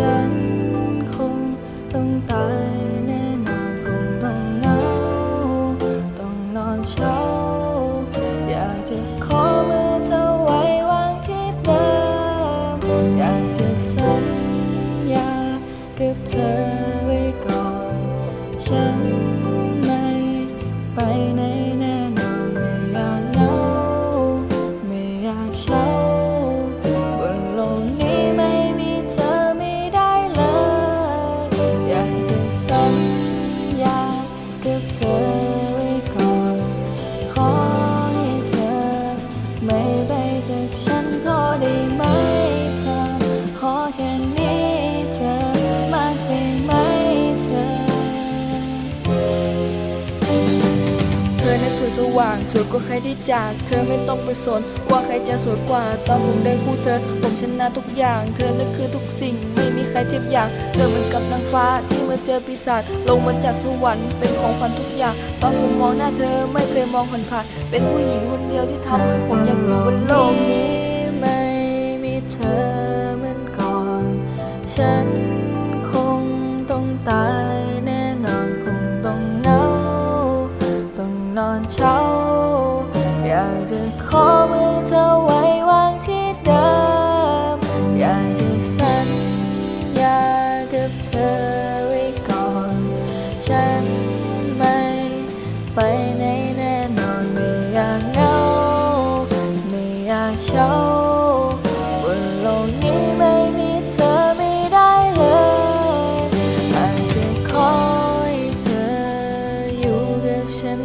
ฉันคงต้องตายแนนอคงต้องหงาต้องนอนเช้า อยากจะขอมือเธอไว้วางที่เดิมอยากจะสัญญากับเธอไว้ก่อน ฉัน วยสว่างสวยกว่าใครที่จาก เธอไม่ต้องไปสน ว่าใครจะสวยกว่า ตอนผมได้คู่เธอ ผมชนะทุกอย่าง เธอนั่นคือทุกสิ่ง ไม่มีใครเทียบอย่าง เธอเหมือนกับนางฟ้าที่เมื่อเจอปีศาจลงมาจากสวรรค์เป็นของขวัญทุกอย่าง ตอนผมมองหน้าเธอไม่เคยมองผ่านผ่านเป็นผู้หญิงคนเดียวที่ทำให้ผมอยากอยู่บนโลกนี้ไม่มีเธอเหมือนก่อน ฉัน เช้า อยากจะขอมือเธอไว้วางที่เดิม อยากจะสัญญากับเธอไว้ก่อน ฉันไม่ไปไหนแน่นอนไม่อยากเหงาไม่อยากเช้าบนโลกนี้ไม่มีเธอไม่ได้เลยอาจจะขอให้เธออยู่กับฉัน